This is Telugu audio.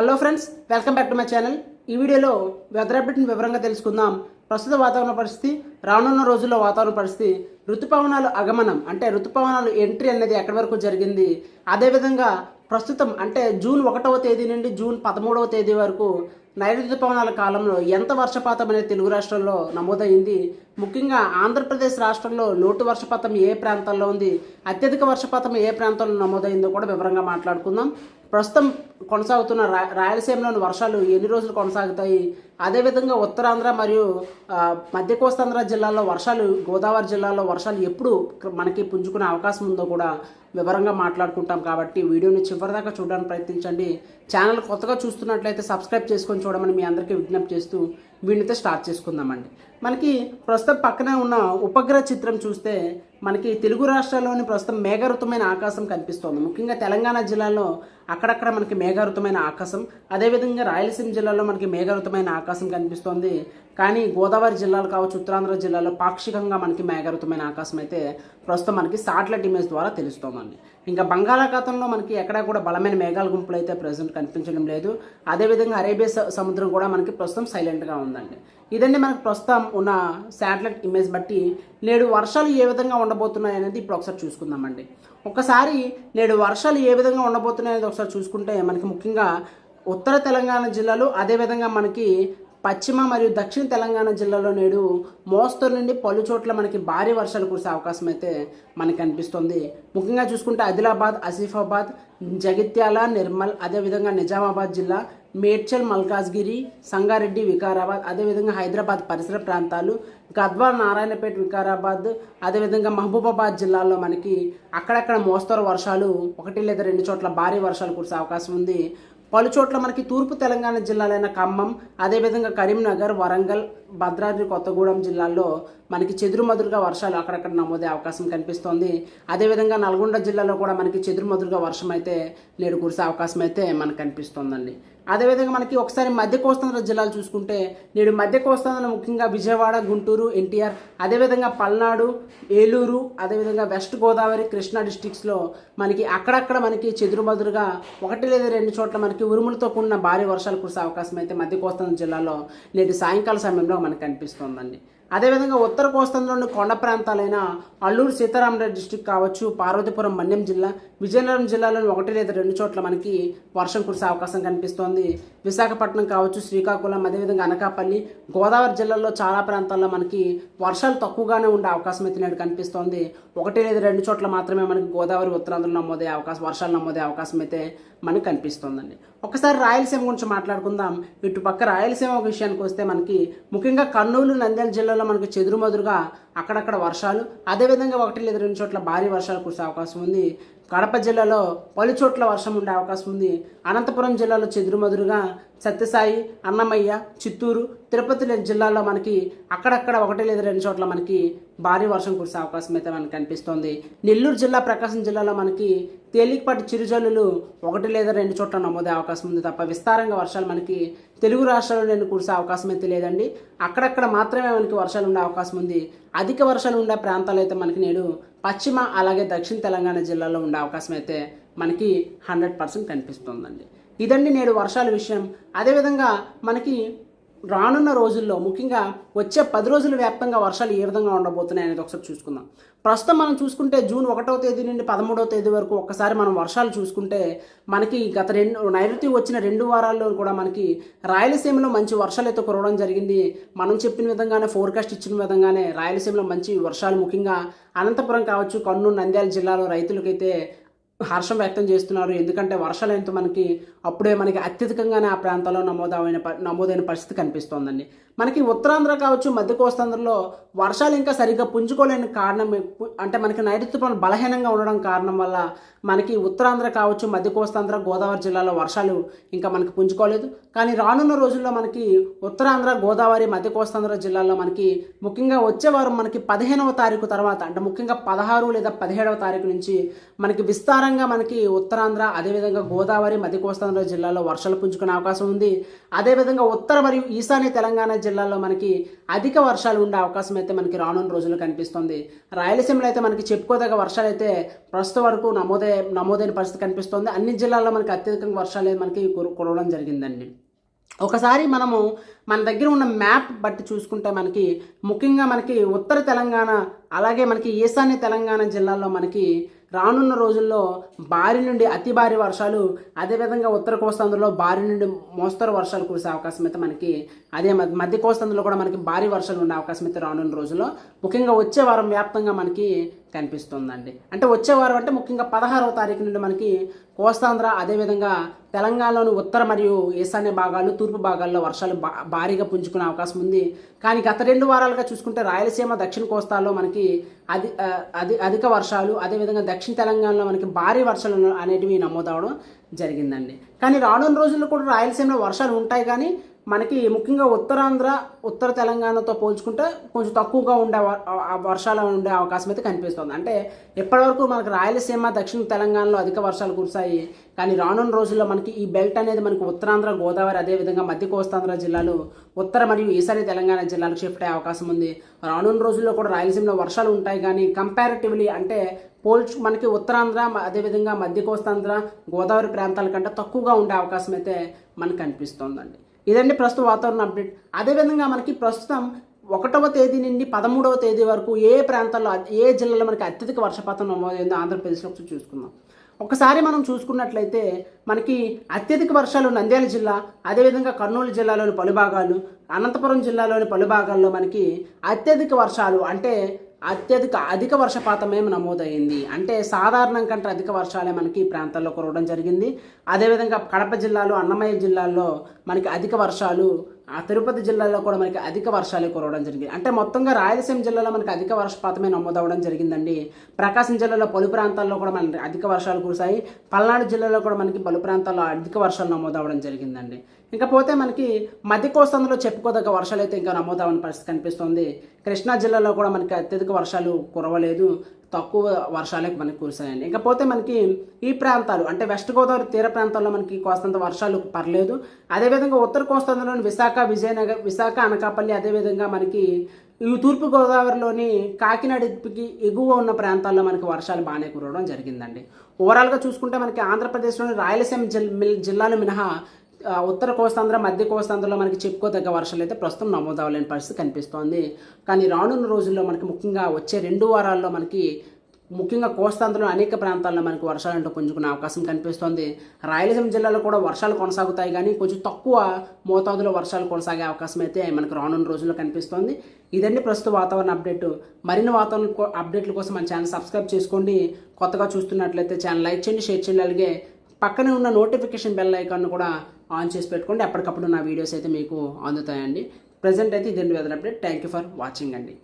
Hello friends welcome back to my channel ఈ వీడియోలో వెదర్ అప్డేట్ని వివరంగా తెలుసుకుందాం. ప్రస్తుత వాతావరణ పరిస్థితి రానున్న రోజుల్లో వాతావరణ పరిస్థితి ఋతుపవనాలు అగమనం అంటే ఋతుపవనాలు ఎంట్రీ అనేది ఎక్కడి వరకు జరిగింది? అదేవిధంగా ప్రస్తుతం అంటే జూన్ ఒకటవ తేదీ నుండి జూన్ పదమూడవ తేదీ వరకు నైరుతి ఋతుపవనాల కాలంలో ఎంత వర్షపాతం అనేది తెలుగు రాష్ట్రాల్లో నమోదైంది? ముఖ్యంగా ఆంధ్రప్రదేశ్ రాష్ట్రంలో లోటు వర్షపాతం ఏ ప్రాంతాల్లో ఉంది? అత్యధిక వర్షపాతం ఏ ప్రాంతంలో నమోదైందో కూడా వివరంగా మాట్లాడుకుందాం. ప్రస్తుతం కొనసాగుతున్న రా రాయలసీమలోని వర్షాలు ఎన్ని రోజులు కొనసాగుతాయి? అదేవిధంగా ఉత్తరాంధ్ర మరియు మధ్య కోస్తాంధ్ర జిల్లాల్లో వర్షాలు గోదావరి జిల్లాలో వర్షాలు ఎప్పుడు మనకి పుంజుకునే అవకాశం ఉందో కూడా వివరంగా మాట్లాడుకుంటాం కాబట్టి వీడియోని చివరిదాకా చూడడానికి ప్రయత్నించండి. ఛానల్ కొత్తగా చూస్తున్నట్లయితే సబ్స్క్రైబ్ చేసుకొని చూడమని మీ అందరికీ విజ్ఞప్తి చేస్తూ వీడినైతే స్టార్ట్ చేసుకుందామండి. మనకి ప్రస్తుతం పక్కనే ఉన్న ఉపగ్రహ చిత్రం చూస్తే మనకి తెలుగు రాష్ట్రాల్లోని ప్రస్తుతం మేఘరుతమైన ఆకాశం కనిపిస్తోంది. ముఖ్యంగా తెలంగాణ జిల్లాలో అక్కడక్కడ మనకి మేఘరుతమైన ఆకాశం అదేవిధంగా రాయలసీమ జిల్లాలో మనకి మేఘరుతమైన ఆకాశం కనిపిస్తోంది. కానీ గోదావరి జిల్లాలు కావచ్చు ఉత్తరాంధ్ర జిల్లాలో పాక్షికంగా మనకి మేఘరుతమైన ఆకాశం అయితే ప్రస్తుతం మనకి సాటిలైట్ ఇమేజ్ ద్వారా తెలుస్తోందండి ఇంకా బంగాళాఖాతంలో మనకి ఎక్కడా కూడా బలమైన మేఘాల గుంపులు అయితే ప్రజెంట్ కనిపించడం లేదు. అదేవిధంగా అరేబియా సముద్రం కూడా మనకి ప్రస్తుతం సైలెంట్గా ఉందండి. ఇదండి మనకు ప్రస్తుతం ఉన్న శాటిలైట్ ఇమేజ్ బట్టి నేడు వర్షాలు ఏ విధంగా ఉండబోతున్నాయి అనేది ఇప్పుడు ఒకసారి చూసుకుందామండి. ఒకసారి నేడు వర్షాలు ఏ విధంగా ఉండబోతున్నాయి అనేది ఒకసారి చూసుకుంటే మనకి ముఖ్యంగా ఉత్తర తెలంగాణ జిల్లాలో అదేవిధంగా మనకి పశ్చిమ మరియు దక్షిణ తెలంగాణ జిల్లాలో నేడు మోస్తరు నుండి పలు చోట్ల మనకి భారీ వర్షాలు కురిసే అవకాశం అయితే మనకి కనిపిస్తుంది ముఖ్యంగా చూసుకుంటే ఆదిలాబాద్ ఆసిఫాబాద్ జగిత్యాల నిర్మల్ అదేవిధంగా నిజామాబాద్ జిల్లా మేడ్చల్ మల్కాజ్గిరి సంగారెడ్డి వికారాబాద్ అదేవిధంగా హైదరాబాద్ పరిసర ప్రాంతాలు గద్వాల్ నారాయణపేట వికారాబాద్ అదేవిధంగా మహబూబాబాద్ జిల్లాల్లో మనకి అక్కడక్కడ మోస్తరు వర్షాలు ఒకటి లేదా రెండు చోట్ల భారీ వర్షాలు కురిసే అవకాశం ఉంది. పలు చోట్ల మనకి తూర్పు తెలంగాణ జిల్లాలైన ఖమ్మం అదేవిధంగా కరీంనగర్ వరంగల్ భద్రాద్రి కొత్తగూడెం జిల్లాల్లో మనకి చెదురుమదురుగా వర్షాలు అక్కడక్కడ నమోదే అవకాశం కనిపిస్తోంది. అదేవిధంగా నల్గొండ జిల్లాలో కూడా మనకి చెదురుమదురుగా వర్షం అయితే నేడు కురిసే అవకాశం అయితే మనకు కనిపిస్తోందండి. అదేవిధంగా మనకి ఒకసారి మధ్య కోస్తాంధ్ర జిల్లాలు చూసుకుంటే నేడు మధ్య కోస్తాంధ్రలో ముఖ్యంగా విజయవాడ గుంటూరు ఎన్టీఆర్ అదేవిధంగా పల్నాడు ఏలూరు అదేవిధంగా వెస్ట్ గోదావరి కృష్ణా డిస్టిక్స్లో మనకి అక్కడక్కడ మనకి చెదురుమదురుగా ఒకటి లేదా రెండు చోట్ల మనకి ఉరుములతో కూడిన భారీ వర్షాలు కురిసే అవకాశం అయితే మధ్య కోస్తాంధ్ర జిల్లాలో నేటి సాయంకాల సమయంలో మనకు కనిపిస్తోందండి. అదేవిధంగా ఉత్తర కోస్తాంధ్రలోని కొండ ప్రాంతాలైన అల్లూరు సీతారామరాజు డిస్టిక్ కావచ్చు పార్వతీపురం మన్యం జిల్లా విజయనగరం జిల్లాలోని ఒకటి లేదా రెండు చోట్ల మనకి వర్షం కురిసే అవకాశం కనిపిస్తోంది. విశాఖపట్నం కావచ్చు శ్రీకాకుళం అదేవిధంగా అనకాపల్లి గోదావరి జిల్లాలో చాలా ప్రాంతాల్లో మనకి వర్షాలు తక్కువగానే ఉండే అవకాశం అయితే నేడు కనిపిస్తోంది. ఒకటి లేదా రెండు చోట్ల మాత్రమే మనకి గోదావరి ఉత్తరాంధ్రలో నమోదే అవకాశం వర్షాలు నమోదే అవకాశం అయితే మనకు కనిపిస్తుందండి. ఒకసారి రాయలసీమ గురించి మాట్లాడుకుందాం. ఇటుపక్క రాయలసీమ విషయానికి వస్తే మనకి ముఖ్యంగా కర్నూలు నంద్యాల జిల్లాలో మనకి చెదురుమదురుగా అక్కడక్కడ వర్షాలు అదేవిధంగా ఒకటి లేదా రెండు చోట్ల భారీ వర్షాలు కురిసే అవకాశం ఉంది. కడప జిల్లాలో పలు చోట్ల వర్షం ఉండే అవకాశం ఉంది. అనంతపురం జిల్లాలో చెదురుమదురుగా సత్యసాయి అన్నమయ్య చిత్తూరు తిరుపతి జిల్లాలో మనకి అక్కడక్కడ ఒకటి లేదా రెండు చోట్ల మనకి భారీ వర్షం కురిసే అవకాశం అయితే మనకు కనిపిస్తోంది. నెల్లూరు జిల్లా ప్రకాశం జిల్లాలో మనకి తేలికపాటి చిరుజల్లులు ఒకటి లేదా రెండు చోట్ల నమోదే అవకాశం ఉంది తప్ప విస్తారంగా వర్షాలు మనకి తెలుగు రాష్ట్రాల్లో నేను కురిసే అవకాశం అయితే లేదండి. అక్కడక్కడ మాత్రమే మనకి వర్షాలు ఉండే అవకాశం ఉంది. అధిక వర్షాలు ఉండే ప్రాంతాలు అయితే మనకి నేడు పశ్చిమ అలాగే దక్షిణ తెలంగాణ జిల్లాలో ఉండే అవకాశం అయితే మనకి హండ్రెడ్ పర్సెంట్ కనిపిస్తుందండి. ఇదండి నేడు వర్షాల విషయం. అదేవిధంగా మనకి రానున్న రోజుల్లో ముఖ్యంగా వచ్చే పది రోజుల వ్యాప్తంగా వర్షాలు ఏ విధంగా ఉండబోతున్నాయి అనేది ఒకసారి చూసుకుందాం. ప్రస్తుతం మనం చూసుకుంటే జూన్ ఒకటవ తేదీ నుండి పదమూడవ తేదీ వరకు ఒక్కసారి మనం వర్షాలు చూసుకుంటే మనకి గత రెండు నైరుతి వచ్చిన రెండు వారాల్లో కూడా మనకి రాయలసీమలో మంచి వర్షాలు అయితే కురవడం జరిగింది. మనం చెప్పిన విధంగానే ఫోర్కాస్ట్ ఇచ్చిన విధంగానే రాయలసీమలో మంచి వర్షాలు ముఖ్యంగా అనంతపురం కావచ్చు కర్నూలు నంద్యాల జిల్లాలో రైతులకైతే హర్షం వ్యక్తం చేస్తున్నారు. ఎందుకంటే వర్షాలు మనకి అప్పుడే మనకి అత్యధికంగానే ఆ ప్రాంతాల్లో నమోదైన నమోదైన పరిస్థితి కనిపిస్తోందండి. మనకి ఉత్తరాంధ్ర కావచ్చు మధ్య కోస్తాంధ్రలో వర్షాలు ఇంకా సరిగ్గా పుంజుకోలేని కారణం అంటే మనకి నైరుతి పనులు బలహీనంగా ఉండడం కారణం వల్ల మనకి ఉత్తరాంధ్ర కావచ్చు మధ్య కోస్తాంధ్ర గోదావరి జిల్లాలో వర్షాలు ఇంకా మనకి పుంజుకోలేదు. కానీ రానున్న రోజుల్లో మనకి ఉత్తరాంధ్ర గోదావరి మధ్య కోస్తాంధ్ర జిల్లాలో మనకి ముఖ్యంగా వచ్చే వారం మనకి పదిహేనవ తారీఖు తర్వాత అంటే ముఖ్యంగా పదహారు లేదా పదిహేడవ తారీఖు నుంచి మనకి విస్తారంగా మనకి ఉత్తరాంధ్ర అదేవిధంగా గోదావరి మధ్య కోస్తాంధ్ర కోస్తాంధ్ర జిల్లాలో వర్షాలు పుంజుకునే అవకాశం ఉంది. అదేవిధంగా ఉత్తర మరియు ఈశాన్య తెలంగాణ జిల్లాలో మనకి అధిక వర్షాలు ఉండే అవకాశం అయితే మనకి రానున్న రోజుల్లో కనిపిస్తుంది. రాయలసీమలో అయితే మనకి చెప్పుకోదగ్గ వర్షాలు అయితే ప్రస్తుతం వరకు నమోదే నమోదైన పరిస్థితి కనిపిస్తుంది. అన్ని జిల్లాల్లో మనకి అత్యధికంగా వర్షాలు మనకి కురవడం జరిగిందండి. ఒకసారి మనము మన దగ్గర ఉన్న మ్యాప్ బట్టి చూసుకుంటే మనకి ముఖ్యంగా మనకి ఉత్తర తెలంగాణ అలాగే మనకి ఈశాన్య తెలంగాణ జిల్లాల్లో మనకి రానున్న రోజుల్లో భారీ నుండి అతి భారీ వర్షాలు అదేవిధంగా ఉత్తర కోస్తాంధ్రలో భారీ నుండి మోస్తరు వర్షాలు కురిసే అవకాశం అయితే మనకి అదే మధ్య- మధ్య కోస్తాంధ్రలో కూడా మనకి భారీ వర్షాలు ఉండే అవకాశం అయితే రానున్న రోజుల్లో ముఖ్యంగా వచ్చే వారం వ్యాప్తంగా మనకి కనిపిస్తుందండి. అంటే వచ్చే వారం అంటే ముఖ్యంగా పదహారవ తారీఖు నుండి మనకి కోస్తాంధ్ర అదేవిధంగా తెలంగాణలోని ఉత్తర మరియు ఈశాన్య భాగాలు తూర్పు భాగాల్లో వర్షాలు భా భారీగా పుంజుకునే అవకాశం ఉంది. కానీ గత రెండు వారాలుగా చూసుకుంటే రాయలసీమ దక్షిణ కోస్తాల్లో మనకి అది అది అధిక వర్షాలు అదేవిధంగా దక్షిణ తెలంగాణలో మనకి భారీ వర్షాలు అనేటివి నమోదవడం జరిగిందండి. కానీ రానున్న రోజుల్లో కూడా రాయలసీమలో వర్షాలు ఉంటాయి కానీ మనకి ముఖ్యంగా ఉత్తరాంధ్ర ఉత్తర తెలంగాణతో పోల్చుకుంటే కొంచెం తక్కువగా ఉండే వర్షాలు ఉండే అవకాశం అయితే కనిపిస్తుంది. అంటే ఇప్పటివరకు మనకి రాయలసీమ దక్షిణ తెలంగాణలో అధిక వర్షాలు కురిశాయి. కానీ రానున్న రోజుల్లో మనకి ఈ బెల్ట్ అనేది మనకి ఉత్తరాంధ్ర గోదావరి అదేవిధంగా మధ్య కోస్తాంధ్ర జిల్లాలు ఉత్తర మరియు ఈశాన్య తెలంగాణ జిల్లాలకు షిఫ్ట్ అయ్యే అవకాశం ఉంది. రానున్న రోజుల్లో కూడా రాయలసీమలో వర్షాలు ఉంటాయి. కానీ కంపారిటివ్లీ అంటే పోల్చు మనకి ఉత్తరాంధ్ర అదేవిధంగా మధ్య కోస్తాంధ్ర గోదావరి ప్రాంతాల కంటే తక్కువగా ఉండే అవకాశం అయితే మనకు కనిపిస్తోందండి. ఇదండి ప్రస్తుత వాతావరణ అప్డేట్. అదేవిధంగా మనకి ప్రస్తుతం ఒకటవ తేదీ నుండి పదమూడవ తేదీ వరకు ఏ ప్రాంతాల్లో ఏ జిల్లాలో మనకి అత్యధిక వర్షపాతం నమోదైందో ఆంధ్రప్రదేశ్లో ఒకసారి చూసుకుందాం. ఒకసారి మనం చూసుకున్నట్లయితే మనకి అత్యధిక వర్షాలు నంద్యాల జిల్లా అదేవిధంగా కర్నూలు జిల్లాలోని పలు భాగాలు అనంతపురం జిల్లాలోని పలు భాగాల్లో మనకి అత్యధిక వర్షాలు అంటే అత్యధిక అధిక వర్షపాతమే నమోదైంది. అంటే సాధారణం కంటే అధిక వర్షాలే మనకి ఈ ప్రాంతాల్లో కురవడం జరిగింది. అదేవిధంగా కడప జిల్లాలో అన్నమయ్య జిల్లాల్లో మనకి అధిక వర్షాలు ఆ తిరుపతి జిల్లాలో కూడా మనకి అధిక వర్షాలు కురవడం జరిగింది. అంటే మొత్తంగా రాయలసీమ జిల్లాలో మనకి అధిక వర్షపాతమే నమోదవడం జరిగిందండి. ప్రకాశం జిల్లాలో పలు ప్రాంతాల్లో కూడా మనకి అధిక వర్షాలు కురిశాయి. పల్నాడు జిల్లాలో కూడా మనకి పలు ప్రాంతాల్లో అధిక వర్షాలు నమోదవడం జరిగిందండి. ఇకపోతే మనకి మధ్య కోస్తాంధ్రలో చెప్పుకోదగ్గ వర్షాలు అయితే ఇంకా నమోదవని పరిస్థితి కనిపిస్తుంది. కృష్ణా జిల్లాలో కూడా మనకి అత్యధిక వర్షాలు కురవలేదు. తక్కువ వర్షాలే మనకి కురిశాయండి. ఇకపోతే మనకి ఈ ప్రాంతాలు అంటే వెస్ట్ గోదావరి తీర ప్రాంతాల్లో మనకి కోస్తంత వర్షాలు పర్లేదు అదేవిధంగా ఉత్తర కోస్తాంధ్రలోని విశాఖ విజయనగర్ విశాఖ అనకాపల్లి అదేవిధంగా మనకి ఈ తూర్పుగోదావరిలోని కాకినాడకి ఎగువ ఉన్న ప్రాంతాల్లో మనకి వర్షాలు బాగానే కురవడం జరిగిందండి. ఓవరాల్గా చూసుకుంటే మనకి ఆంధ్రప్రదేశ్లోని రాయలసీమ జిల్ మిల్- జిల్లాలు మినహా ఉత్తర కోస్తాంధ్ర మధ్య కోస్తాంధ్రలో మనకి చెప్పుకోదగ్గ వర్షాలు అయితే ప్రస్తుతం నమోదవలేని పరిస్థితి కనిపిస్తోంది. కానీ రానున్న రోజుల్లో మనకి ముఖ్యంగా వచ్చే రెండు వారాల్లో మనకి ముఖ్యంగా కోస్తాంధ్రలో అనేక ప్రాంతాల్లో మనకి వర్షాలు అంటూ పుంజుకునే అవకాశం కనిపిస్తోంది. రాయలసీమ జిల్లాలో కూడా వర్షాలు కొనసాగుతాయి కానీ కొంచెం తక్కువ మోతాదులో వర్షాలు కొనసాగే అవకాశం అయితే మనకు రానున్న రోజుల్లో కనిపిస్తోంది. ఇదండి ప్రస్తుత వాతావరణ అప్డేట్. మరిన్ని వాతావరణ అప్డేట్ల కోసం మన ఛానల్ సబ్స్క్రైబ్ చేసుకోండి. కొత్తగా చూస్తున్నట్లయితే ఛానల్ లైక్ చేయండి షేర్ చేయండి. అలాగే పక్కనే ఉన్న నోటిఫికేషన్ బెల్ ఐకాన్ను కూడా ఆన్ చేసి పెట్టుకోండి. ఎప్పటికప్పుడు నా వీడియోస్ అయితే మీకు అందుతాయండి. ప్రజెంట్ అయితే ఇదండి weather update. Thank you for watching అండి.